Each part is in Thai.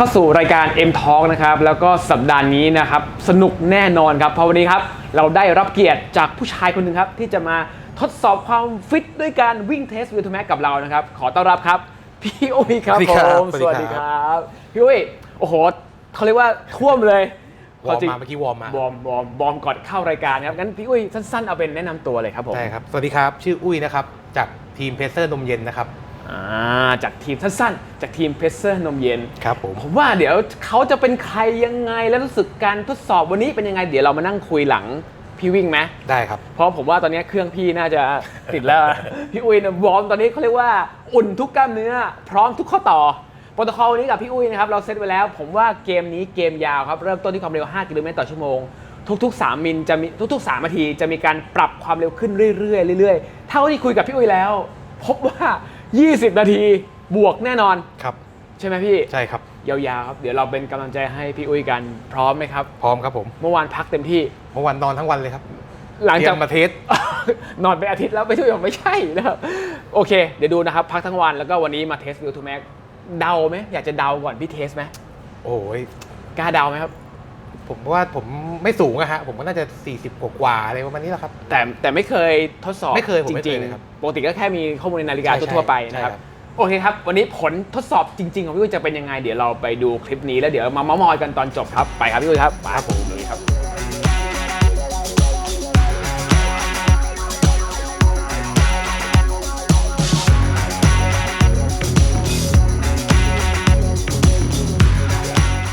เข้าสู่รายการ M Talk นะครับแล้วก็สัปดาห์นี้นะครับสนุกแน่นอนครับเพราะวันนี้ครับเราได้รับเกียรติจากผู้ชายคนหนึ่งครับที่จะมาทดสอบความฟิตด้วยการวิ่งเทสวิวทูแม็กกับเรานะครับขอต้อนรับครับพี่อุ้ยครับสวัสดีผครับมสสวัวัสสดีดีคครัรับพี่อุ้ยโอ้โหเขาเรียกว่าท่วมเลยวอร์มมาเมื่อกี้วอร์มมาวอร์มวอร์มวอร์มก่อนเข้ารายการครับงั้นพี่อุ้ยสั้นๆเอาเป็นแนะนำตัวเลยครับผมได้ครับสวัสดีครับชื่ออุ้ยนะครับจากทีมเพเซอร์นมเย็นนะครับอ่า จากทีมสั้นๆ จากทีมเพสเซอร์นมเย็นครับผมผมว่าเดี๋ยวเขาจะเป็นใครยังไงแล้วรู้สึกการทดสอบวันนี้เป็นยังไง เดี๋ยวเรามานั่งคุยหลังพี่วิ่งไหมได้ครับ เพราะผมว่าตอนนี้เครื่องพี่น่าจะติดแล้ว พี่อุ้ยเนี่ยวอร์มตอนนี้เขาเรียกว่าอุ่นทุกกล้ามเนื้อ พร้อมทุกข้อต่อโปรโตคอลวันนี้กับพี่อุ้ยนะครับเราเซตไว้แล้ว ผมว่าเกมนี้เกมยาวครับเริ่มต้นที่ความเร็ว 5 กิโลเมตรต่อชั่วโมงทุกๆ 3 มิลจะมีทุกๆ 3 นาทีจะมีการปรับความเร็วขึ้นเรื่อยๆเรื่อยๆ เท่าที่คุยกับพี่อุ้ยแล้ว พบว่า 20 นาทีบวกแน่นอน ครับ ใช่ไหมพี่ ใช่ครับ ยาวๆครับ เดี๋ยวเราเป็นกำลังใจให้พี่อุ้ยกันพร้อมไหมครับ พร้อมครับผม เมื่อวานพักเต็มที่ เมื่อวันนอนทั้งวันเลยครับหลังเตรีจากยมมาเทส นอนไปอาทิตย์แล้วไม่ใช่ผมไม่ใช่นะครับโอเค เดี๋ยวดูนะครับ พักทั้งวันแล้วก็วันนี้มาเทสวิวทูแม็กเดาไหมอยากจะเดาก่อนพี่เทสไหมโอ้ยกล้าเดาไหมครับ ผมว่าผมไม่สูงอะฮะผมก็น่าจะ 40 กว่าๆอะไรประมาณนี้แหละครับ แต่แต่ไม่เคยทดสอบไม่เคยผมจไม่เคริยงเลยครับๆปกติก็แค่มีข้อมูลในนาฬิกาใช่ใช่ทั่วๆไปนะครับ ใช่ครับ โอเคครับ วันนี้ผลทดสอบจริง ๆ ของพี่อุ้ยจะเป็นยังไง เดี๋ยวเราไปดูคลิปนี้แล้วเดี๋ยวมาเมาส์มอยกันตอนจบครับ ไปครับพี่อุ้ยครับไปครับผมนี่ครับ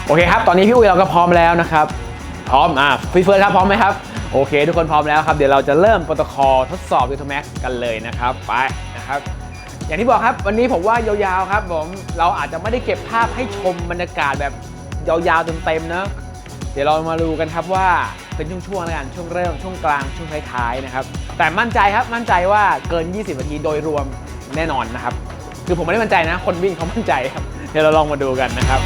โอเคครับ ตอนนี้พี่อุ้ยเราก็พร้อมแล้วนะครับ พร้อม อะพี่เฟิร์นครับ พร้อมไหมครับ โอเค ทุกคนพร้อมแล้วครับ เดี๋ยวเราจะเริ่มโปรโตคอลทดสอบวิทแม็กกันเลยนะครับ ไปนะครับ อย่างที่บอกครับ วันนี้ผมว่ายาวๆครับผม เราอาจจะไม่ได้เก็บภาพให้ชมบรรยากาศแบบยาวๆเต็มๆนะ เดี๋ยวเรามาดูกันครับว่าเป็นช่วงๆแล้วกัน ช่วงเริ่ม ช่วงกลาง ช่วงท้ายๆนะครับ แต่มั่นใจครับ มั่นใจว่าเกิน 20 นาทีโดยรวมแน่นอนนะครับ คือผมไม่ได้มั่นใจนะ คนวิ่งเขามั่นใจครับ เดี๋ยวเราลองมาดูกันนะครับ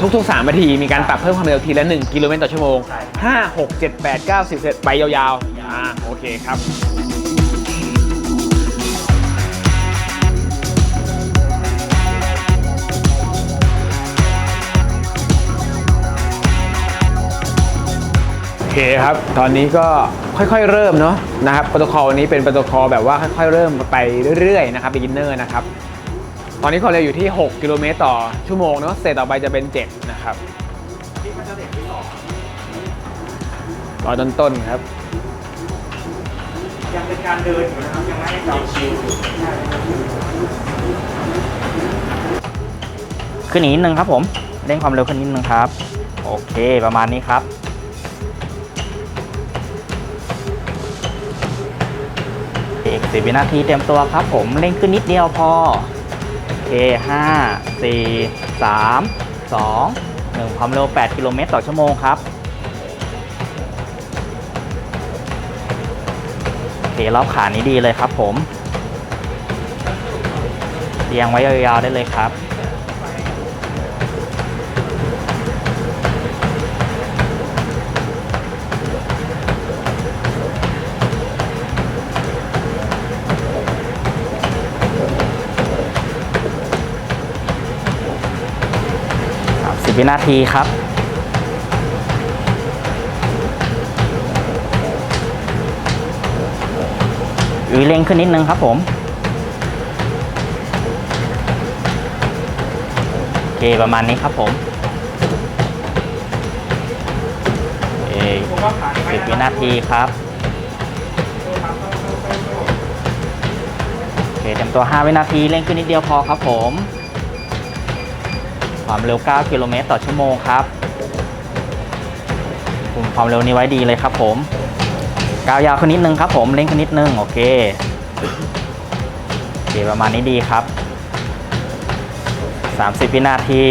ทุกๆ 3 นาที มีการปรับเพิ่มความเร็วทีละ 1 กิโลเมตรต่อชั่วโมง 5 6 7 8 9 10เสร็จไปยาวๆ อ่า โอเคครับโอเคครับ ตอนนี้ก็ค่อยๆ เริ่มเนาะนะครับ โปรโตคอลวันนี้เป็นโปรโตคอลแบบว่าค่อยๆ เริ่มไปเรื่อยๆ นะครับ beginner นะครับ ตอนนี้ความเร็วอยู่ที่ 6 กิโลเมตรต่อชั่วโมงเนาะเสร็จต่อไปจะเป็น 7 นะครับร้อยต้นๆครับ ยังเป็นการเดินอยู่นะครับ ยังไม่ได้จับชิวขึ้นอีกนิดนึงครับผมเร่งความเร็วขึ้นนิดนึงครับ โอเคประมาณนี้ครับอีกสิบวินาทีเตรียมตัวครับผมเร่งขึ้นนิดเดียวพอ เคห้าสี่สามสองหนึ่งความเร็ว 8 กิโลเมตรต่อชั่วโมงครับ โอเครอบขานี้ดีเลยครับผมเรียงไว้ยาวๆได้เลยครับ วินาทีครับอีเร่งขึ้นนิดนึงครับผมโอเคประมาณนี้ครับผมเอสิบวินาทีครับโอเคเต็มตัว 5 วินาทีเร่งขึ้นนิดเดียวพอครับผม ความเร็ว 9 กิโลเมตรต่อชั่วโมงครับคุมความเร็วนี้ไว้ดีเลยครับผมก้าวยาวขึ้นนิดนึงครับผมเร่งขึ้นนิดนึงโอเคโอเคประมาณนี้ดีครับ 30วินาที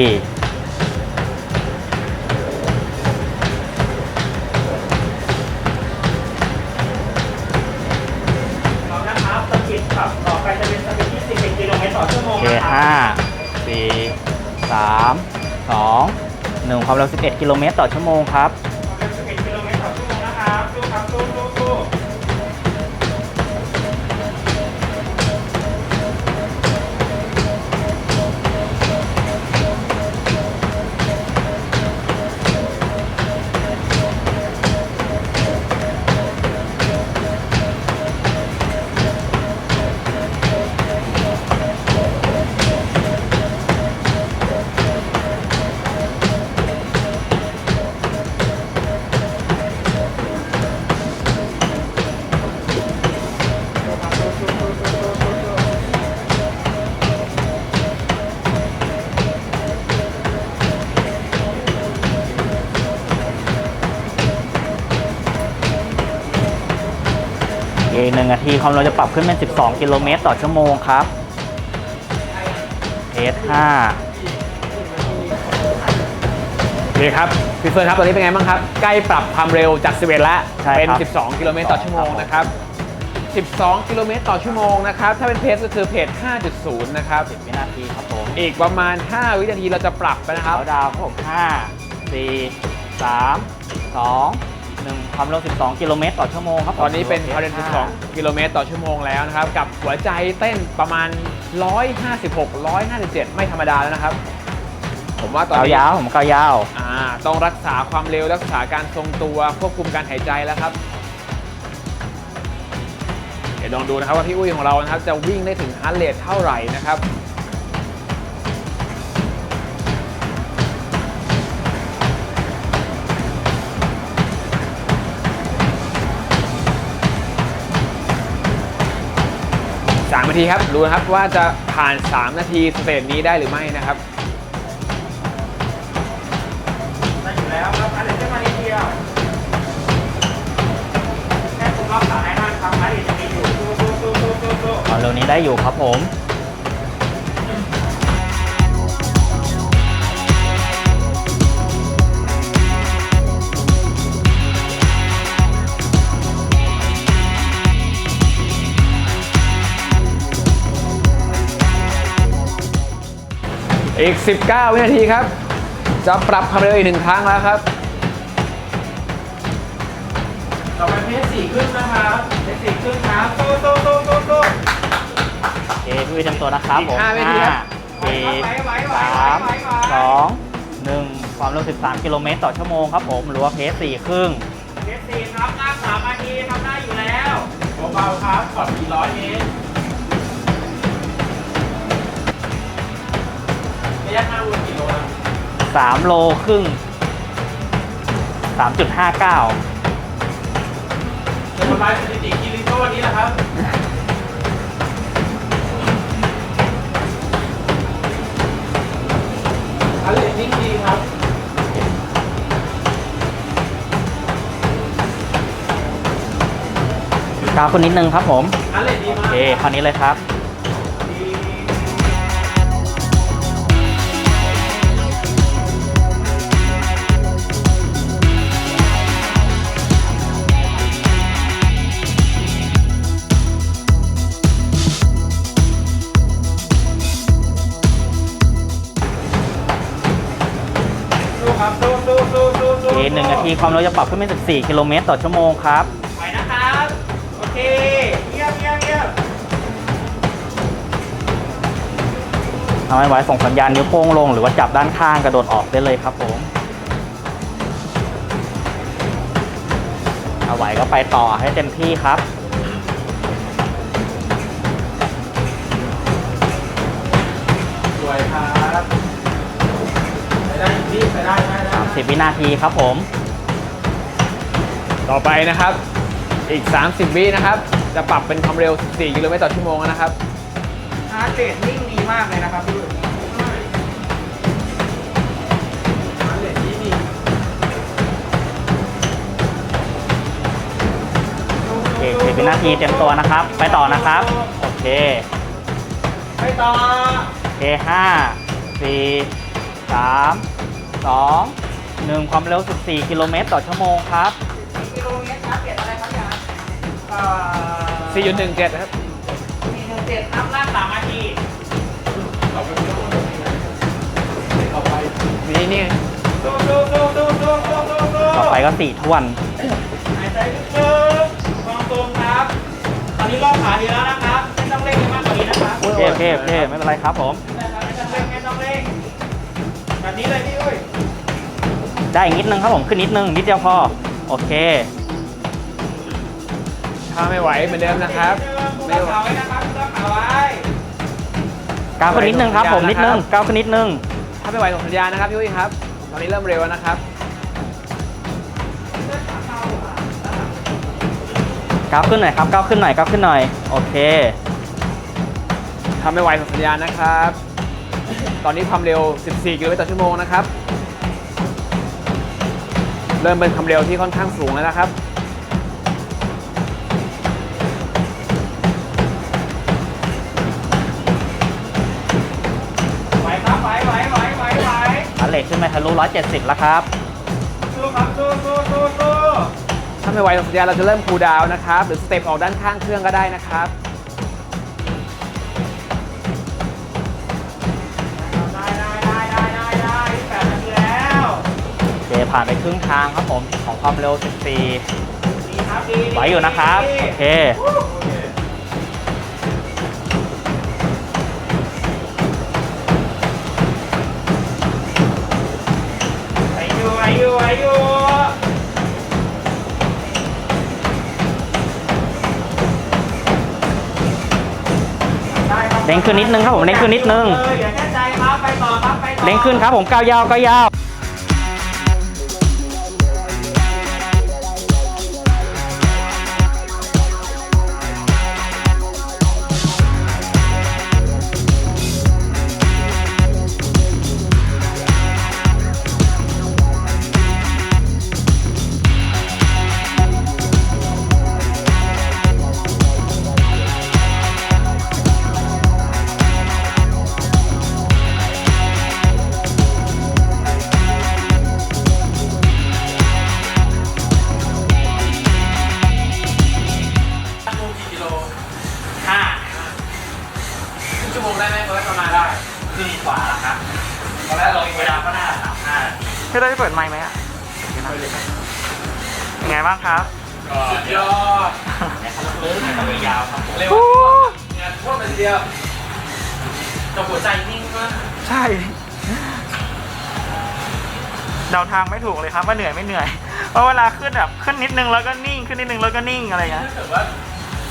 เรานะครับสกิดขับต่อไปจะเป็นสกิดที่11กิโลเมตรต่อชั่วโมโองเคนะครับห้าสี่ สามสองหนึ่งความเร็ว 11 กิโลเมตรต่อชั่วโมงครับ 1 นาที ความเร็วจะปรับขึ้นเป็น 12 กิโลเมตรต่อชั่วโมงครับ S5 นี่ครับพี่เฟิร์นครับตอนนี้เป็นไงบ้างครับ ใกล้ปรับความเร็วจาก 11แล้วเป็น 12 กิโลเมตรต่อชั่วโมงนะครับ 12 กิโลเมตรต่อชั่วโมงนะครับ ถ้าเป็นเพจก็คือเพจ5.0 นะครับ 10วินาทีครับผม อีกประมาณ 5 วินาทีเราจะปรับไปนะครับ เขวดาวน์ผม5 4 3 2 1ความเร็ว 12 กิโลเมตรต่อชั่วโมงครับผมตอนนี้เป็นความเร็ว12 กิโลเมตรต่อชั่วโมงแล้วนะครับ กับหัวใจเต้นประมาณ 156 157 ไม่ธรรมดาแล้วนะครับ ผมว่าตอนเกานี้ยาวผมเกายาวอ่าต้องรักษาความเร็วรักษาการทรงตัวควบคุมการหายใจแล้วครับ เดี๋ยวลองดูนะครับว่าพี่อุ้ยของเรานะครับจะวิ่งได้ถึงฮาร์ดเรทเท่าไหร่นะครับ ทีครับ ดูนะครับว่าจะผ่าน 3 นาทีสเตจนี้ได้หรือไม่นะครับได้อยู่แล้วครับอันเดี๋ยวจะมานิดเดียวแค่คุณรอบสายให้นะครับอันเดี๋ยวจะมีอยู่สู้สู้สู้สู้สู้สู้ความเร็วนี้ได้อยู่ครับผม อีก 19 วินาทีครับ จะปรับความเร็วอีกหนึ่งครั้งแล้วครับต่อไปเพจสี่ครึ่งนะครับเพจสี่ครึ่งครับสู้สู้สู้สู้สู้โอเคพี่วิเตรียมตัวนะครับผมอีกห้าวินาทีครับสี่ไหวไหวไหวสามไหวไหวสองหนึ่งความเร็ว 13 กิโลเมตรต่อชั่วโมงครับผม หรือว่าเพจสี่ครึ่งเพจสี่ครับหน้าสามนาทีทำได้อยู่แล้วเบาๆครับขอด400เมตร ระยะทางรวมกี่โลนะ3โลครึ่ง3.59จะทำลายสถิติกินลิโก้วันนี้แหละครับ อันเลนนิ่งดีครับก้าวขึ้นนิดนึงครับผม อันเลนดีโอมาก เคคราวนี้เลยครับ หนึ่งนาทีความเร็วจะปรับขึ้นเป็น14 กิโลเมตรต่อชั่วโมงครับ ไปนะครับ โอเค เยี่ยมเยี่ยมเยี่ยมทำให้ไว้ส่งสัญญาณนิ้วโป้งลง หรือว่าจับด้านข้างกระโดดออกได้เลยครับผมเอาไหวก็ไปต่อให้เต็มที่ครับสวยครับ ไปได้พี่ไปได้ได้ได้ 30 วินาทีครับผม ต่อไปนะครับ อีก 30 วินะครับ จะปรับเป็นความเร็ว 14 กิโลเมตรต่อชั่วโมงนะครับฮาร์ดเรทนิ่งดีมากเลยนะครับพี่ฮาร์ดเรทดีดีโอเค10วินาทีเตรียมตัวนะครับ ไปต่อนะครับ โอเค ไปต่อ โอเคห้าสี่สามสอง หนึ่งความเร็ว 14 กิโลเมตรต่อชั่วโมงครับ กิโลเมตรครับเปลี่ยนอะไรครับเนี่ยเอ่อ4.17นะครับ สี่หนึ่งเจ็ดนับล่าสามนาทีนี่นี่สู้สู้สู้สู้สู้สู้สู้สู้ต่อไปก็สี่ท้วน หายใจลึกๆมองตรงครับ ตอนนี้รอบขาดีแล้วนะครับ ไม่ต้องเร่งให้มากกว่านี้นะครับ โอเคโอเคโอเคไม่เป็นไรครับผม ไม่ต้องเร่งไม่ต้องเร่งแบบนี้เลยพี่อุ้ย ได้อีกนิดนึงครับผมขึ้นนิดนึงนิดเดียวพอโอเค ถ้าไม่ไหวเหมือนเดิมนะครับ ไม่ไม่ไหวขาไว้นะครับคุณต้องขาไว้ก้าวขึ้นนิดนึงครับผมนิดนึงก้าวขึ้นนิดนึง ถ้าไม่ไหวส่งสัญญาณนะครับพี่อุ้ยครับ ตอนนี้เริ่มเร็วแล้วนะครับก้าวขึ้นหน่อยครับก้าวขึ้นหน่อยก้าวขึ้นหน่อยโอเคถ้าไม่ไหวส่งสัญญาณนะครับ ตอนนี้ความเร็ว 14 กิโลเมตรต่อชั่วโมงนะครับเเริ่มเป็นความเร็วที่ค่อนข้างสูงแล้วนะครับ ไหวครับไหวไหวไหวไหวไหวอัเลขึ้นไปทะลุ170 แล้วครับ สู้ครับสู้สู้สู้สู้ถ้าไม่ไหวสัญญาเราจะเริ่มคูลดาวน์นะครับ หรือสเต็ปออกด้านข้างเครื่องก็ได้นะครับ ผ่านไปครึ่งทางครับผม ของความเร็ว 14ดีครับดีดีไหวอยู่นะครับดีโอเคไหวอยู่ไหวอยู่ไหวอยู่ได้ครับเร่งขึ้นนิดนึงครับผมเร่งขึ้นนิดนึงเอออย่าแค่ใจครับไปต่อครับไปต่อเร่งขึ้นครับผมก้าวยาวก้าวยาว เดาทางไม่ถูกเลยครับว่าเหนื่อยไม่เหนื่อย เพราะเวลาขึ้นแบบขึ้นนิดนึงแล้วก็นิ่งขึ้นนิดนึงแล้วก็นิ่งอะไรเงี้ยถ้าเกิดว่า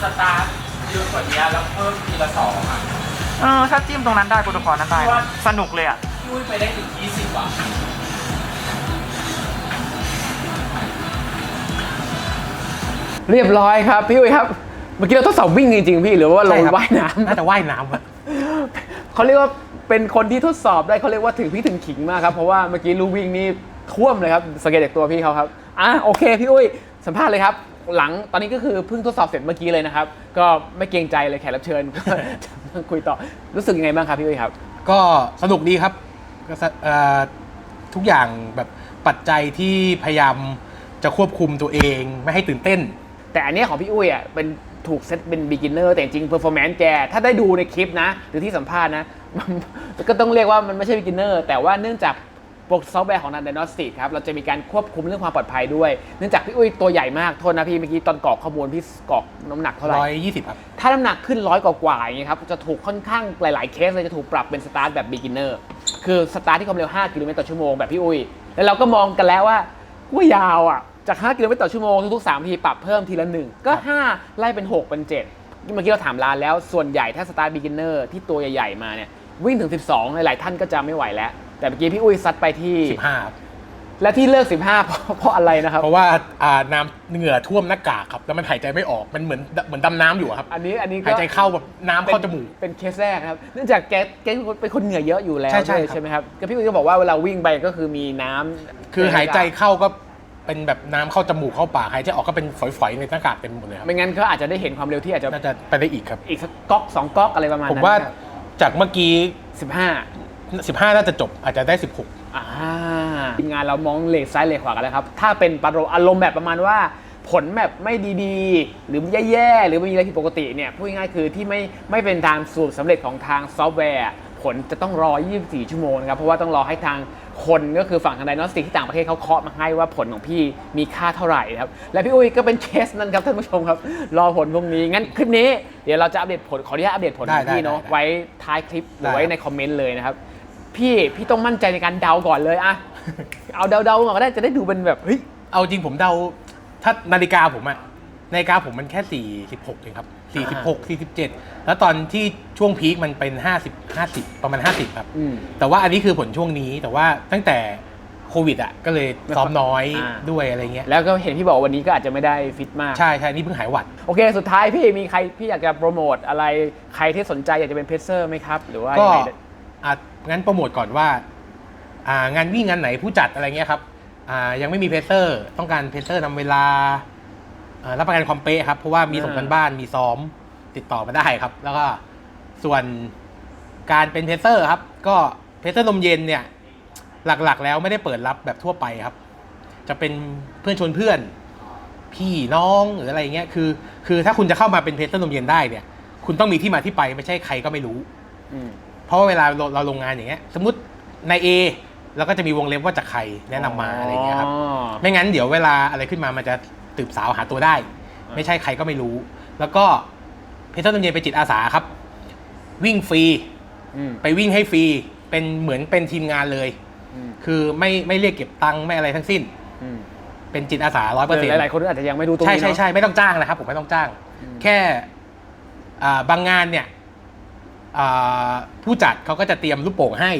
สตาร์ทเยอะกว่านี้แล้วเพิ่มทีละสองอะ เออถ้าจิ้มตรงนั้นได้โปรโตคอลนั้นได้ว่าสนุกเลยอะ พี่อุ้ยไปได้ถึงยี่สิบอะเรียบร้อยครับพี่อุ้ยครับ เมื่อกี้เราทดสอบวิ่งจริงๆพี่หรือว่าลใช่งครับว่ายน้ำน่าจะว่ายน้ำอะ เขาเรียกว่า เป็นคนที่ทดสอบได้เขาเรียกว่าถึงพี่ถึงขิงมากครับ เพราะว่าเมื่อกี้ลูวิ่งนี่ท่วมเลยครับสังเกตจากตัวพี่เขาครับอะโอเคพี่อุ้ยสัมภาษณ์เลยครับ หลังตอนนี้ก็คือเพิ่งทดสอบเสร็จเมื่อกี้เลยนะครับ ก็ไม่เกรงใจเลยแขกรับเชิญ ก็จะมาคุยต่อรู้สึกยังไงบ้างครับพี่อุ้ยครับ ก็สนุกดีครับก็สเอ่อทุกอย่างแบบปัจจัยที่พยายามจะควบคุมตัวเองไม่ให้ตื่นเต้น แต่อันเนี้ยของพี่อุ้ยอะเป็นถูกเซตเป็น beginner แต่จริงๆ performance แก ถ้าได้ดูในคลิปนะ หรือที่สัมภาษณ์นะมัน ก็ต้องเรียกว่ามันไม่ใช่ beginner แต่ว่าเนื่องจากโปรซอฟต์แวร์ของนัน Diagnostic ครับ เราจะมีการควบคุมเรื่องความปลอดภัยด้วย เนื่องจากพี่อุ้ยตัวใหญ่มาก โทษนะพี่เมื่อกี้ตอนกรอกข้อมูลพี่กรอกน้ำหนักเท่าไหร่120ครับ ถ้าน้ำหนักขึ้นร้อยกว่าๆอย่างเงี้ยครับ จะถูกค่อนข้างหลายๆเคสเลยจะถูกปรับเป็นสตาร์ทแบบ beginner คือสตาร์ทที่ความเร็ว 5 กิโลเมตรต่อชั่วโมงแบบพี่อุ้ย แล้วเราก็มองกันแล้วว่าว่ายาวอะ จาก 5 กิโลเมตรต่อชั่วโมงทุกๆ3ทีปรับเพิ่มทีละ1ก็ 5 ไล่เป็น 6 เป็น 7 เมื่อกี้เราถามร้านแล้วส่วนใหญ่ถ้าสตาร์ท beginner ที่ตัวใหญ่ๆมาเนี่ย วิ่งถึง 12 หลายๆท่านก็จะไม่ไหวแล้ว แต่เมื่อกี้พี่อุ้ยซัดไปที่ 15ครับและที่เลิก 15 เพราะเพราะอะไรนะครับ เพราะว่าอ่าน้ำเหงื่อท่วมหน้ากากครับ แล้วมันหายใจไม่ออก มันเหมือนเหมือนดำน้ำอยู่อะครับ อันนี้อันนี้ก็ หายใจเข้าแบบน้ำเข้าจมูก เป็นเคสแรกนะครับ เนื่องจากแกแกเป็นคนเหงื่อเยอะอยู่แล้วใช่ใช่ด้วยครับ ใช่ไหมครับก็พี่อุ้ยก็บอกว่าเวลาวิ่งไปก็คือมีน้ำคือหายใจเข้าก็เป็นแบบน้ำเข้าจมูกเข้าปากหายใจออกก็เป็นฝอยๆในหน้ากากเต็มหมดเลยครับไม่งั้นก็อาจจะได้เห็นความเร็วที่อาจจะน่าจะไปได้อีกครับ อีกสักก๊อกสองก๊อกอะไรประมาณผมนั้นว่า จากเมื่อกี้ 15 15 น่าจะจบอาจจะได้ 16 อ่าทีมงานเรามองเลขซ้ายเลขขวากันแล้วครับ ถ้าเป็นปารอารมณ์แบบประมาณว่า ผลแบบไม่ดีๆ หรือแย่ๆ หรือไม่มีอะไรผิดปกติเนี่ยพูดง่ายๆคือที่ไม่ไม่เป็นตามสูตรสำเร็จของทางซอฟต์แวร์ ผลจะต้องรอ 24 ชั่วโมงนะครับ เพราะว่าต้องรอให้ทาง คนก็คือฝั่งทางไดโนสติกที่ต่างประเทศเขาเคาะมาให้ว่าผลของพี่มีค่าเท่าไหร่นะครับ และพี่อุ้ยก็เป็นเคสนั้นครับท่านผู้ชมครับ รอผลพรุ่งนี้ งั้นคลิปนี้เดี๋ยวเราจะอัปเดตผลขออนุญาตอัปเดตผลของได้พี่เนาะได้ได้ไว้ท้ายคลิปหรือได้ไว้ในคอมเมนต์เลยนะครับพี่พี่ต้องมั่นใจในการเดาก่อนเลยอะเอาเดาๆก่อนก็ได้จะได้ดูเป็นแบบเฮ้ยเอาจริงผมเดาถ้านาฬิกาผมอะนาฬิกาผมมันแค่ 46เองครับ46 47 แล้วตอนที่ ช่วงพีคมันเป็น 50 50 ประมาณ 50 ครับ อืม แต่ว่าอันนี้คือผลช่วงนี้แต่ว่าตั้งแต่โควิดอะก็เลยซ้อมน้อยอ่า ด้วยอะไรเงี้ยแล้วก็เห็นพี่บอกวันนี้ก็อาจจะไม่ได้ฟิตมาก ใช่ใช่นี่เพิ่งหายหวัด โอเค สุดท้ายพี่มีใครพี่อยากจะโปรโมทอะไรใครที่สนใจอยากจะเป็นเพรสเซอร์ไหมครับ หรือว่าก็ยังไงอะงั้นโปรโมทก่อนว่าอ่างานวิ่งงานไหนผู้จัดอะไรเงี้ยครับอ่ายังไม่มีเพเซอร์ ต้องการเพเซอร์นำเวลาอ่ารับประกันความเป๊ะครับ เพราะว่ามีส่งกันบ้านมีซ้อมติดต่อมาได้ครับ แล้วก็ ส่วนการเป็นเพเซอร์ครับ ก็เพเซอร์นมเย็นเนี่ย หลักๆ แล้วไม่ได้เปิดรับแบบทั่วไปครับ จะเป็นเพื่อนชวนเพื่อน พี่น้องหรืออะไรเงี้ยคือ คือถ้าคุณจะเข้ามาเป็นเพจเตอร์นมเย็นได้เนี่ย คุณต้องมีที่มาที่ไปไม่ใช่ใครก็ไม่รู้อืมเพราะว่าเวลาเราเราลงงานอย่างเงี้ย สมมติใน A แล้วก็จะมีวงเล็บว่าจากใครแนะนำมาอะไรเงี้ยครับไม่งั้นเดี๋ยวเวลาอะไรขึ้นมามันจะตืบสาวหาตัวได้ ไม่ใช่ใครก็ไม่รู้ แล้วก็เพจเตอร์นมเย็นเป็นจิตอาสาครับ วิ่งฟรีอืมไปวิ่งให้ฟรีเป็นเหมือนเป็นทีมงานเลย อืมคือไม่ไม่เรียกเก็บตังค์ไม่อะไรทั้งสิ้น อืมเป็นจิตอาสาร้อยเปอร์เซ็นต์หลายๆคนอาจจะยังไม่รู้ตรงใช่นี้ใช่เนาะ ใช่ไม่ต้องจ้างนะครับ ผมไม่ต้องจ้าง อืม แค่อ่าบางงานเนี่ยอ่าผู้จัดเขาก็จะเตรียมลูกโป่งให้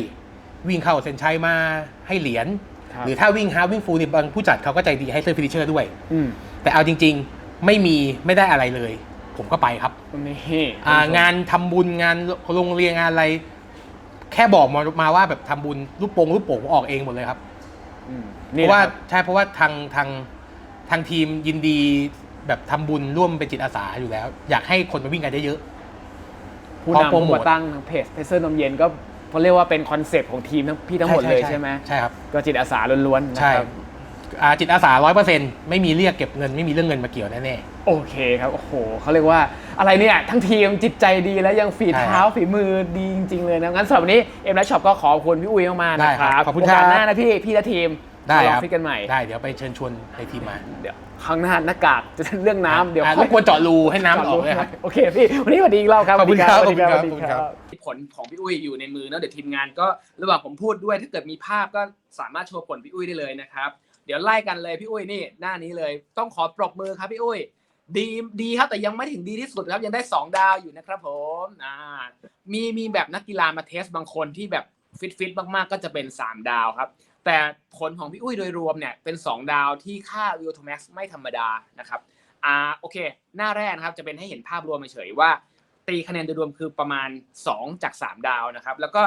วิ่งเข้าเซนชัยมาให้เหรียญครับหรือถ้าวิ่งฮาร์วิ่งฟูลเนี่ยบางผู้จัดเขาก็ใจดีให้เสื้อฟินิเชอร์ด้วย อืมแต่เอาจริง ๆ ไม่มีไม่ได้อะไรเลย ผมก็ไปครับนี่อ่างานทำบุญงานโรงเรียนงานอะไร แค่บอกมามาว่าแบบทำบุญลูกโป่งลูกโป่งออกเองหมดเลยครับอืมเพนี่ราะว่าแหลคบใช่เพราะว่าทางทางทางทีมยินดีแบบทำบุญร่วมเป็นจิตอาสาอยู่แล้ว อยากให้คนมาวิ่งกันเยอะผู้พอโปรนำโมผู้ทมาตั้งทางเพจเพเซอร์นมเย็นก็เขาเรียกว่าเป็นคอนเซปต์ของทีมทั้งพี่ๆทั้งหมดเลยใช่ไหมใช่ครับก็จิตอาสาล้วนๆนะใช่ครับ อ่าจิตอาสาร้อยเปอร์เซ็นต์ไม่มีเรียกเก็บเงินไม่มีเรื่องเงินมาเกี่ยวแน่ โอเคครับ โอ้โหเขาเรียกว่าอะไรเนี่ย ทั้งทีมจิตใจดีแล้วยังฝีใช่เท้าฝีมือดีจริง ๆ เลยนะ งั้นสำหรับวันนี้เอ็มและช็อปก็ขอบคุณพี่อุ้ยมากๆได้นะคครัรับบขอบคุณโอกาสครับ หน้านะพี่ พี่และทีมๆ ได้มาลคองรับฟิตกันใหม่ ได้เดี๋ยวไปเชิญชวนในทีมมาเดี๋ยวข้างหน้าหน้ากากจะเรื่องน้ำเดี๋ยวอะค่รอยบกวนเจาะรูให้น้ำมันออกเลยครับ โอเคพี่ วันนี้สวัสดีอีกรอบครับขอบคุณครับสวัสดีขอบสคุณวัสครัดีบผลของพี่อุ้ยอยู่ในมือเนอะเดี๋ยวทีมงานก็ระหว่างผมพูดด้วยถ้าเกิดมีภาพก็สามารถโชว์ผลพี่อุ้ยได้เลยนะครับ เดี๋ยวไล่กันเลยพี่อุ้ยนี่หน้านี้เลย ต้องขอปรบมือครับพี่อุ้ย ดีดีครับแต่ยังไม่ถึงดีที่สุดครับยังได้ 2 ดาวอยู่นะครับผมอ่ามีมีแบบนักกีฬามาเทสบางคนที่แบบฟิตฟิตมากๆก็จะเป็น 3 ดาวครับ แต่ผลของพี่อุ้ยโดยรวมเนี่ยเป็น 2 ดาวที่ค่า v o 2 max ไม่ธรรมดานะครับอ่าโอเค หน้าแรกนะครับจะเป็นให้เห็นภาพรวมเฉยๆว่า ตีคะแนนโดยรวมคือประมาณ 2 จาก 3 ดาวนะครับ แล้วก็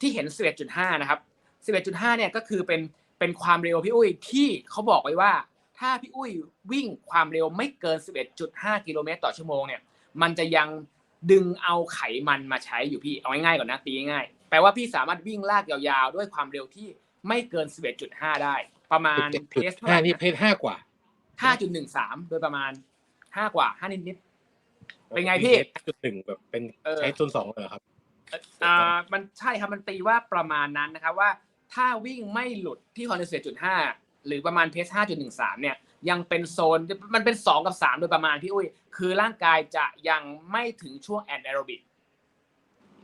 ที่เห็น 11.5 นะครับ 11.5 เนี่ยก็คือเป็น เป็นความเร็วพี่อุ้ยที่เขาบอกไว้ว่า ถ้าพี่อุ้ยวิ่งความเร็วไม่เกิน 11.5 กิโลเมตรต่อชั่วโมงเนี่ย มันจะยังดึงเอาไขมันมาใช้อยู่พี่เอาง่ายๆก่อนนะตีง่ายๆแปลว่าพี่สามารถวิ่งลากยาวๆ ด้วยความเร็วที่ไม่เกิน 11.5 ได้ ประมาณเพสเท่าไหห้าร่นี่เพจห้ากว่า 5.13 โดยประมาณ 5 กว่า 5 นิดๆเป็นไงพี่จุดหนึ่งแบบเป็นเออใช้โซนสองเลยเหรอครับอ่ามันใช่ครับมันตีว่าประมาณนั้นนะครับว่า ถ้าวิ่งไม่หลุดที่คอนเดนเซตจุดห้าหรือประมาณเพสห้าจุดหนึ่งสามเนี่ย ยังเป็นโซนมันเป็นสองกับสามโดยประมาณพี่อุ้ย คือร่างกายจะยังไม่ถึงช่วงแอนแอโรบิก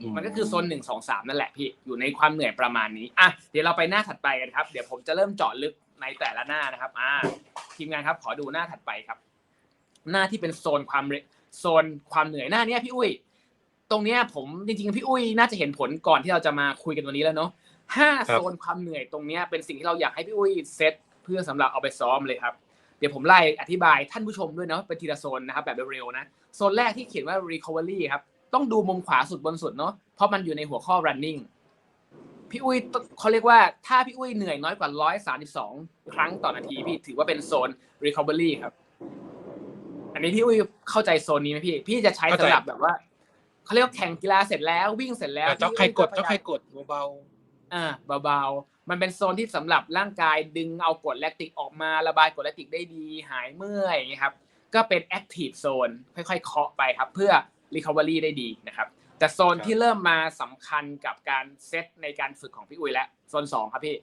อืมมันก็คือโซนหนึ่งสองสามนั่นแหละพี่อยู่ในความเหนื่อยประมาณนี้อะเดี๋ยวเราไปหน้าถัดไปกันครับ เดี๋ยวผมจะเริ่มเจาะลึกในแต่ละหน้านะครับ อ่า ทีมงานครับ ขอดูหน้าถัดไปครับ หน้าที่เป็นโซนความเร็วโซนความเหนื่อยหน้าเนี้ยพี่อุ้ย ตรงเนี้ยผมจริงๆพี่อุ้ยน่าจะเห็นผลก่อนที่เราจะมาคุยกันวันนี้แล้วเนาะ ห้าครับโซนความเหนื่อยตรงเนี้ยเป็นสิ่งที่เราอยากให้พี่อุ้ยเซตเพื่อสำหรับเอาไปซ้อมเลยครับเดี๋ยวผมไล่อธิบายท่านผู้ชมด้วยเนาะเป็นทีละโซนนะครับแบบเร็วๆนะโซนแรกที่เขียนว่า recovery ครับต้องดูมุมขวาสุดบนสุดเนาะเพราะมันอยู่ในหัวข้อ running พี่อุ้ยต้องเขาเรียกว่าถ้าพี่อุ้ยเหนื่อยน้อยกว่า 132 ครั้งต่อนาทีพี่ถือว่าเป็นโซน recovery ครับ อันนี้พี่อุ้ยเข้าใจโซนนี้ไหมพี่ พี่จะใช้เข้าใจสำหรับแบบว่าเขาเรียกว่าแข่งกีฬาเสร็จแล้ววิ่งเสร็จแล้วเจ้าใครกดเจ้าใครกดเบา อ่าเบาๆ มันเป็นโซนที่สำหรับร่างกายดึงเอากรดแลคติกออกมาระบายกรดแลคติกได้ดีหายเมื่อยครับ ก็เป็น active zone ค่อยๆ เคาะไปครับ เพื่อ recovery ได้ดีนะครับ แต่โซนที่เริ่มมาสำคัญกับการเซตในการฝึกของพี่อุ้ยแล้วโซนสองครับพี่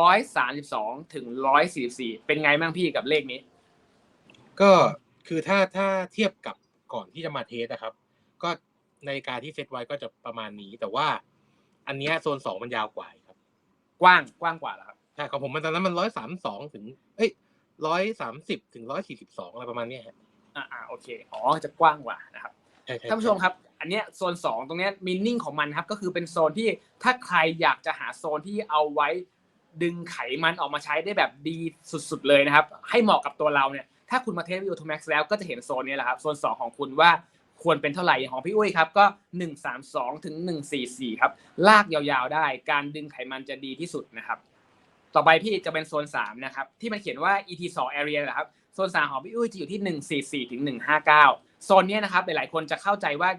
ร้อยสามสิบสองถึงร้อยสี่สี่เป็นไงบ้างพี่กับเลขนี้ ก็คือถ้าถ้าเทียบกับก่อนที่จะมาเทสนะครับ ก็ในการที่เซตไว้ก็จะประมาณนี้แต่ว่า อันเนี้ยโซนสองมันยาวกว่าครับกว้างกว้างกว่าแล้วครับใช่ของผมมันตอนนั้นมันร้อยสามสองถึงเอ้ยร้อยสามสิบถึงร้อยสี่สิบสองอะไรประมาณเนี้ยฮะอ่าอ่าโอเคอ๋อจะกว้างกว่านะครับใช่ใช่ท่านผู้ชมครับ อันเนี้ยโซน2ตรงเนี้ยมินนิ่งของมันครับก็คือเป็นโซนที่ถ้าใครอยากจะหาโซนที่เอาไว้ ดึงไขมันออกมาใช้ได้แบบดีสุดๆเลยนะครับ ให้เหมาะกับตัวเราเนี่ยถ้าคุณมาเทสวิวทูแม็กซ์แล้วก็จะเห็นโซนนี้แหละครับโซน2ของคุณว่า ควรเป็นเท่าไหร่ของพี่อุ้ยครับก็ 132ถึง144 ครับ ลากยาวๆได้ การดึงไขมันจะดีที่สุดนะครับ ต่อไปพี่จะเป็นโซน3นะครับที่มันเขียนว่า ET2 area นะครับโซน3ของพี่อุ้ยจะอยู่ที่ 144ถึง159 โซนนี้นะครับหลายๆคนจะเข้าใจว่า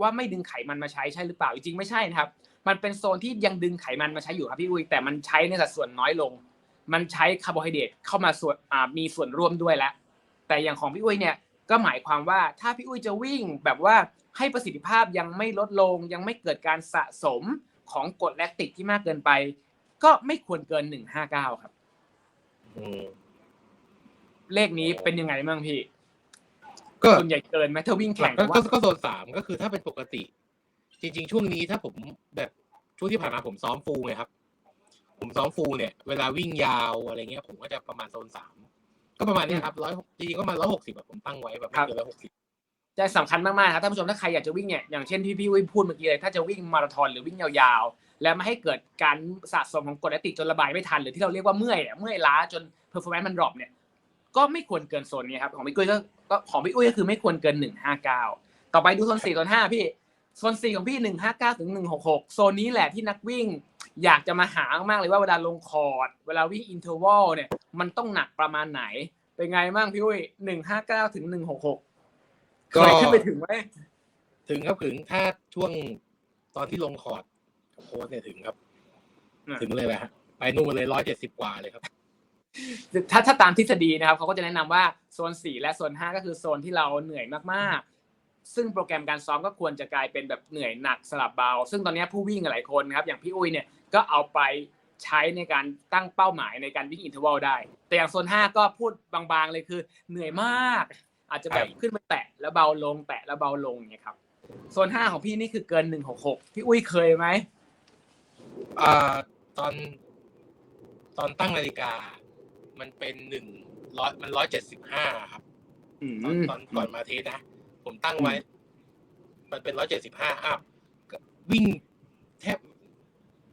ว่าไม่ดึงไขมันมาใช้ใช่หรือเปล่าจริงๆไม่ใช่นะครับ มันเป็นโซนที่ยังดึงไขมันมาใช้อยู่ครับพี่อุ้ยแต่มันใช้ในสัดส่วนน้อยลง มันใช้คาร์โบไฮเดรตเข้ามาส่วนมีส่วนร่วมด้วยแล้วแต่อย่างของพี่อุ้ยเนี่ย ก็หมายความว่าถ้าพี่อุ้ยจะวิ่งแบบว่าให้ประสิทธิภาพยังไม่ลดลง ยังไม่เกิดการสะสมของกรดแลคติกที่มากเกินไป ก็ไม่ควรเกิน159ครับอืมเลขนี้เป็นยังไงบ้างพี่ ก็ส่วนใหญ่เกินไหมถ้าวิ่งหลัแข่กงก็ก็ว่าก็โซนสามก็คือถ้าเป็นปกติ จริง ๆ ช่วงนี้ถ้าผมแบบช่วงที่ผ่านมาผมซ้อมฟูลไงครับ ผมซ้อมฟูลเนี่ย เวลาวิ่งยาวอะไรเงี้ย ผมก็จะประมาณโซนสาม ก็ประมาณเนี้ยครับร้อยจริงๆก็ประมาณร้อยหกสิบแบบผมตั้งไว้แบบไม่เกินร้อยหกสิบจะสำคัญมากๆครับท่านผู้ชมถ้าใครอยากจะวิ่งเนี่ยอย่างเช่นที่พี่อุ้ยพูดเมื่อกี้เลยถ้าจะวิ่งมาราธอนหรือวิ่งยาวๆ แล้วไม่ให้เกิดการสะสมของกรดแลคติกจนระบายไม่ทันหรือที่เราเรียกว่าเมื่อยเนี่ยเมื่อยล้าจนเพอร์ฟอร์แมนซ์มันดรอปเนี่ยก็ไม่ควรเกินโซนนี้ครับของพี่อุ้ยก็ก็ของพี่อุ้ยก็คือไม่ควรเกิน 159 ต่อไปดูโซน4โซน5พี่โซน4ของพี่159ถึง166โซนนี้แหละที่นักวิ่ง อยากจะมาหามากเลยว่าเวลาลงคอร์ด เวลาวิ่งอินเทอร์วัลเนี่ย มันต้องหนักประมาณไหน เป็นไงบ้างพี่อุ้ย159ถึง166ก็เคยขึ้นไปถึงไหมถึงครับถึงถ้าช่วงตอนที่ลงคอร์ดโค้ดเนี่ยถึงครับ ถึงเลยแหละฮะไปนู่นเลยร้อยเจ็ดสิบกว่าเลยครับ ถ้าถ้าตามทฤษฎีนะครับเขาก็จะแนะนำว่าโซน4และโซน5ก็คือโซนที่เราเหนื่อยมากๆ ซึ่งโปรแกรมการซ้อมก็ควรจะกลายเป็นแบบเหนื่อยหนักสลับเบา ซึ่งตอนนี้ผู้วิ่งหลายคนนะครับอย่างพี่อุ้ยเนี่ยก็เอาไปใช้ในการตั้งเป้าหมายในการวิ่งอินเทอร์วัลได้ แต่อย่างโซน 5 ก็พูดบางๆเลยคือเหนื่อยมาก อาจจะแบบใช่ขึ้นมาแตะแล้วเบาลงแตะแล้วเบาลงเนี่ยครับโซน 5 ของพี่นี่คือเกิน 166 พี่อุ้ยเคยไหมอ่าตอนตอนตั้งนาฬิกา มันเป็นหนึ่งร้อยมันร้อยเจ็ดสิบห้าครับอืมตอนตอนก่อนมาเทสนะ ผมตั้งไว้ มันเป็นร้อยเจ็ดสิบห้าอัพวิ่งแทบ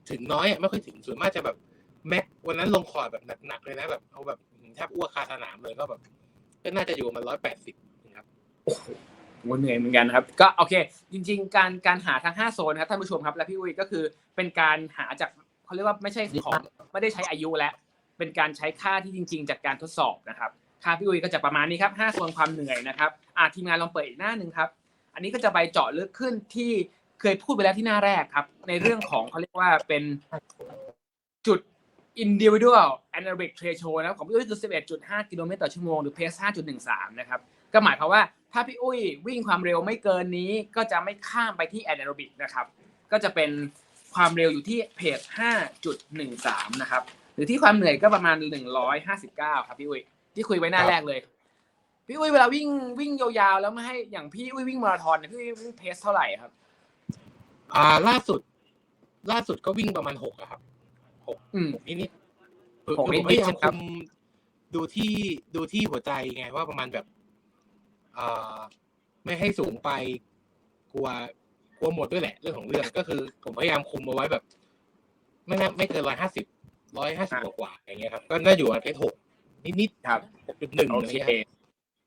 ถึงน้อยอะไม่ค่อยถึงส่วนมากจะแบบแม็กวันนั้นลงคอร์ดแบบหนักๆเลยนะแบบเอาแบบแทบอ้วกคาสนามเลยก็แบบก็น่าจะอยู่มันร้อยแปดสิบครับโอ้โหเหนื่อยเหมือนกันครับ ก็โอเค จริง ๆ การการหาทั้ง5โซนครับท่านผู้ชมครับ และพี่อุ้ยก็คือเป็นการหาจากเขาเรียกว่าไม่ใช่ของไม่ได้ใช้อายุแล้วเป็นการใช้ค่าที่จริง ๆ จากการทดสอบนะครับ ค่าพี่อุ้ยก็จะประมาณนี้ครับ5โซนความเหนื่อยนะครับอะทีมงานลองเปิดอีกหน้าหนึ่งครับ อันนี้ก็จะไปเจาะลึกขึ้นที่เคยพูดไปแล้วที่หน้าแรกครับ ในเรื่องของเขาเรียกว่าเป็นจุด individual anaerobic threshold นะครับของพี่อุ้ยคือ 11.5 กิโลเมตรต่อชั่วโมงหรือ pace 5.13 นะครับ ก็หมายความว่าถ้าพี่อุ้ยวิ่งความเร็วไม่เกินนี้ก็จะไม่ข้ามไปที่ anaerobic นะครับ ก็จะเป็นความเร็วอยู่ที่เพจ5.13 นะครับ หรือที่ความเหนื่อยก็ประมาณ 159 ครับพี่อุ้ย ที่คุยไว้หน้าครับแรกเลย พี่อุ้ยเวลาวิ่งวิ่งยาวๆแล้วไม่ให้อย่างพี่อุ้ยวิ่งมาราธอนเนี่ยพี่อุ้ยวิ่งเพสเท่าไหร่ครับ อ่า ล่าสุด ล่าสุดก็วิ่งประมาณหกอะครับหกอืมหกนิดๆคือหกคือผมนิดๆพยายามครัคุบมดูที่ดูที่หัวใจไงว่าประมาณแบบอ่าไม่ให้สูงไปกลัวกลัวหมดด้วยแหละเรื่องของเรื่องก็คือ ผมพยายามคุมเอาไว้แบบ ไม่น่าไม่เกินร้อยห้าสิบร้อยห้าสิบกว่าๆอย่างเงี้ยครับ ก็น่าอยู่ประมาณเพชรหก นิดๆครับหกจุดหนึ่งโออะไรเคเงี้ยครับ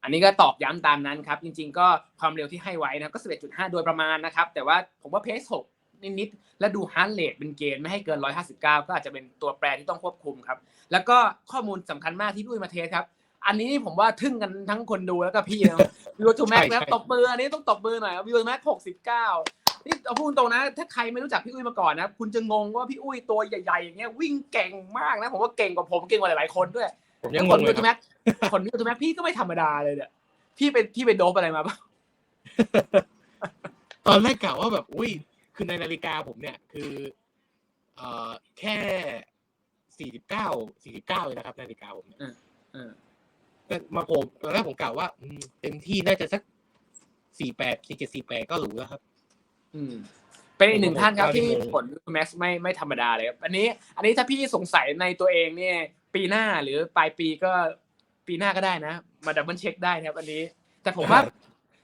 อันนี้ก็ตอกย้ำตามนั้นครับ จริง ๆ ก็ความเร็วที่ให้ไว้นะครับก็ 11.5 โดยประมาณนะครับ แต่ว่าผมว่าเพส6นิดๆและดูฮาร์ดเรทเป็นเกณฑ์ไม่ให้เกิน 159 ก็อาจจะเป็นตัวแปรที่ต้องควบคุมครับ แล้วก็ข้อมูลสำคัญมากที่พี่อุ้ยมาเทสครับ อันนี้ผมว่าทึ่งกันทั้งคนดูแล้วก็พี่นะวิวทูแม็กใช่แล้วใช่ตบมืออันนี้ต้องตบมือหน่อยวิวทูแม็ก69นี่เอาพูดตรงนะ ถ้าใครไม่รู้จักพี่อุ้ยมาก่อนนะ คุณจะงงว่าพี่อุ้ยตัวใหญ่ๆอย่างเงี้ยวิ่งเก่งมากนะ ผมว่าเก่งกว่าผมเก่งกว่าหลายๆคนด้วย ผมยังงคนงเลวิยวคทูรับแม็กคนวิวทูแม็กพี่ก็ไม่ธรรมดาเลยเนี่ยพี่ไปพี่ไปโดบอะไรมาบ้างตอนแรกกะว่าแบบ อุ้ย คือในนาฬิกาผมเนี่ย คือ เอ่อ แค่สี่สิบเก้าสี่สิบเก้าเลยนะครับ นาฬิกาผมเนี่ยเออก็มาโผล่ตอนแรกผมกะว่าอืมเต็มที่น่าจะสักสี่แปดสี่เจ็ดสี่แปดก็หรูแล้วครับ อืม เป็นอีกหนึ่งท่านครับผมที่ผมผลแม็กซ์ไม่ไม่ธรรมดาเลยครับอันนี้ อันนี้ถ้าพี่สงสัยในตัวเองเนี่ย ปีหน้าหรือปลายปีก็ปีหน้าก็ได้นะ มาดับเบิลเช็คได้นะครับอันนี้ แต่ผมว่า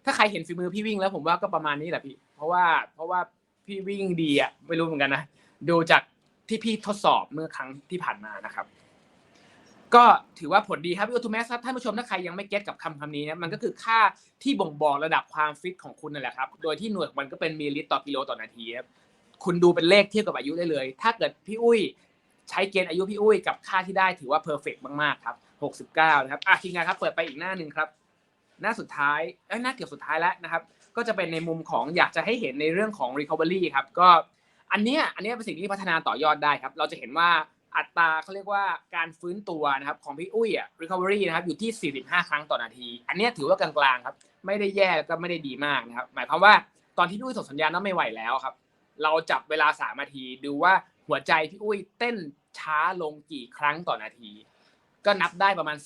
ถ้าใครเห็นฝีมือพี่วิ่งแล้วผมว่าก็ประมาณนี้แหละพี่ เพราะว่าเพราะว่าพี่วิ่งดีอะไม่รู้เหมือนกันนะดูจากที่พี่ทดสอบเมื่อครั้งที่ผ่านมานะครับ ก็ถือว่าผลดีครับพี่โอทูแมสครับท่านผู้ชมถ้าใครยังไม่เก็ตกับคำคำนี้นะมันก็คือค่าที่บ่งบอกระดับความฟิตของคุณนั่นแหละครับ โดยที่หน่วยของมันก็เป็นมิลลิลิตรต่อกิโลต่อนาทีครับคุณดูเป็นเลขเทียบกับอายุได้เลย ถ้าเกิดพี่อุ้ย ใช้เกณฑ์อายุพี่อุ้ยกับค่าที่ได้ถือว่าเพอร์เฟกมากๆครับ69นะครับอะทีมงานครับเปิดไปอีกหน้าหนึ่งครับ หน้าสุดท้ายเอ้ยหน้าเกือบสุดท้ายแล้วนะครับ ก็จะเป็นในมุมของอยากจะให้เห็นในเรื่องของ recovery ครับก็อันเนี้ยอันเนี้ยเป็นสิ่งที่พัฒนาต่อยอดได้ครับ เราจะเห็นว่าอัตราเขาเรียกว่าการฟื้นตัวนะครับของพี่อุ้ยอะ recovery นะครับอยู่ที่ 45 ครั้งต่อนาที อันนี้ถือว่ากลางๆครับ ไม่ได้แย่แล้วก็ไม่ได้ดีมากนะครับ หมายความว่าตอนที่พี่อุ้ยส่งสัญญาณว่าไม่ไหวแล้วครับ เราจับเวลา 3 นาทีดูว่า หัวใจพี่อุ้ยเต้นช้าลงกี่ครั้งต่อนาที ก็นับได้ประมาณ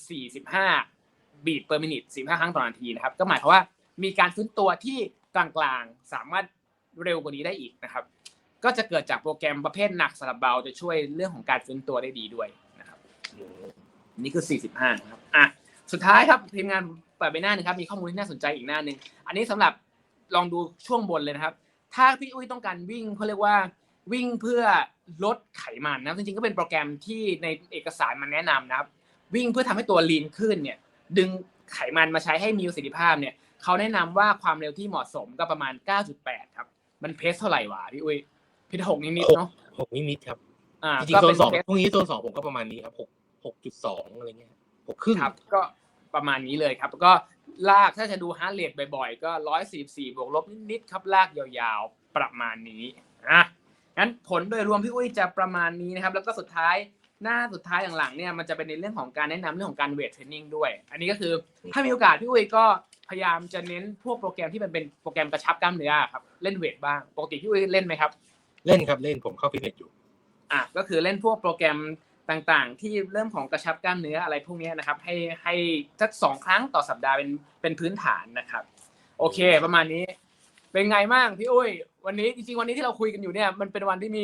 45 บีท per minute 45 ครั้งต่อนาทีนะครับ ก็หมายความว่ามีการฟื้นตัวที่กลางๆ สามารถเร็วกว่านี้ได้อีกนะครับ ก็จะเกิดจากโปรแกรมประเภทหนักสลับเบาจะช่วยเรื่องของการฟื้นตัวได้ดีด้วยนะครับนี่คือ 45นะครับอะสุดท้ายครับทีมงานเปิดไปหน้าหนึงครับมีข้อมูลที่น่าสนใจอีกหน้าหนึ่งอันนี้สำหรับลองดูช่วงบนเลยนะครับ ถ้าพี่อุ้ยต้องการวิ่งเขาเรียกว่า วิ่งเพื่อลดไขมันนะครับจริงๆก็เป็นโปรแกรมที่ในเอกสารมันแนะนำนะครับ วิ่งเพื่อทำให้ตัวลีนขึ้นเนี่ยดึงไขมันมาใช้ให้มีประสิทธิภาพเนี่ยเขาแนะนำว่าความเร็วที่เหมาะสมก็ประมาณ 9.8 ครับ มันเพสเท่าไหร่วะพี่อุ้ยพิทหกนิดๆเนาะหกนิดๆครับอ่าจริงก็ๆโซเป็นสองเพสพวกนี้โซนสองผมก็ประมาณนี้ครับหกหกจุดสองอะไรเงี้ยหกครึ่งครับ ก็ประมาณนี้เลยครับ ก็ลากถ้าจะดูฮาร์ดเรทบ่อยๆ ก็ร้อยสี่สี่บวกลบนิดๆครับลากยาวๆประมาณนี้อะ งั้นผลโดยรวมพี่อุ้ยจะประมาณนี้นะครับ แล้วก็สุดท้ายหน้าสุดท้ายหลังๆเนี่ยมันจะเป็นในเรื่องของการแนะนำเรื่องของการเวทเทรนนิ่งด้วย อันนี้ก็คือถ้ามีโอกาสพี่อุ้ยก็พยายามจะเน้นพวกโปรแกรมที่มันเป็นโปรแกรมกระชับกล้ามเนื้อครับเล่นเวทบ้างปกติพี่อุ้ยเล่นไหมครับ เล่นครับเล่นผมเข้าฟิตเนสอยู่อะก็คือเล่นพวกโปรแกรมต่างๆ ที่เรื่องของกระชับกล้ามเนื้ออะไรพวกเนี้ยนะครับ ให้ให้สักสองครั้งต่อสัปดาห์เป็นเป็นพื้นฐานนะครับ โอเค ประมาณนี้ เป็นไงบ้างพี่อุ้ย วันนี้จริงๆวันนี้ที่เราคุยกันอยู่เนี่ยมันเป็นวันที่มี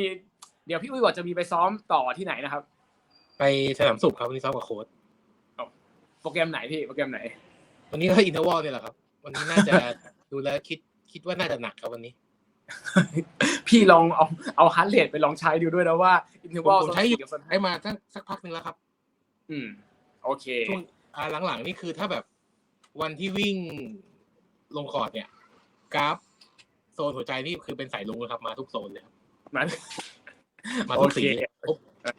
เดี๋ยวพี่อุ้ยบอกจะมีไปซ้อมต่อที่ไหนนะครับ ไปสนามสุขครับวันนี้ซ้อมกับโค้ชโปรแกรมไหนพี่โปรแกรมไหน วันนี้ก็อินเทอร์วอลเนี่ยแหละครับ วันนี้น่าจะดูแล้วคิดคิดว่าน่าจะหนักครับวันนี้ พี่ลองเอาเอาฮาร์ดเรทไปลองใช้ดูด้วยนะว่าอินเทอร์ผมวอลผมใช้อยู่ใช้มาสักสักพักหนึ่งแล้วครับ อืม โอเคช่วงอ่าหลังๆนี่คือถ้าแบบวันที่วิ่งลงคอร์ดเนี่ยกราฟ โซนหัวใจนี่คือเป็นสายลุงเลยครับมาทุกโซนเลยครับมามาทุกสีโอเค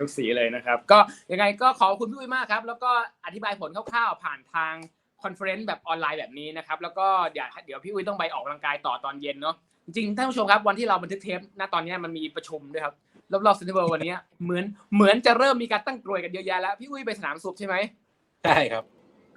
ทุกสีเลยนะครับ ก็ยังไงก็ขอบคุณพี่อุ้ยมากครับ แล้วก็อธิบายผลคร่าวๆผ่านทางคอนเฟอเรนซ์แบบออนไลน์แบบนี้นะครับ แล้วก็เดี๋ยวเดี๋ยวพี่อุ้ยต้องไปออกกำลังกายต่อตอนเย็นเนาะจริงๆท่านผู้ชมครับวันที่เราบันทึกเทปณตอนนี้มันมีประชุมด้วยครับรอบๆเซ็นทรัลเวิลด์วันนี้เหมือนเหมือนจะเริ่มมีการตั้งกลวยกันเยอะแยะแล้วพี่อุ้ยไปสนามสุบใช่ไหมใช่ครับ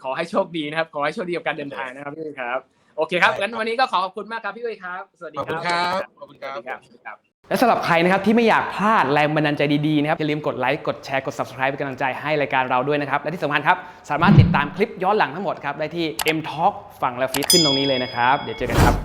ขอให้โชคดีนะครับ ขอให้โชคดีกับการเดินทางนะครับพี่อุ้ยครับ โอเคครับได้ครับงั้นวันนี้ก็ขอขอบคุณมากครับพี่อุ้ยครับ สวัสดีขอบคคุรัณบครับขอบคุณคสรัวับสดีครับสวัสดีครับ และสำหรับใครนะครับที่ไม่อยากพลาดแรงบันดาลใจดีๆนะครับอย่าลืมกดไลค์กดแชร์กด subscribe เป็นกำลังใจให้รายการเราด้วยนะครับ และที่สำคัญครับสามารถติดตามคลิปย้อนหลังทั้งหมดครับได้ที่ M Talk ฝั่งและฟีดขึ้นตรงนี้เลยนะครับ เดี๋ยวเจอกันครับ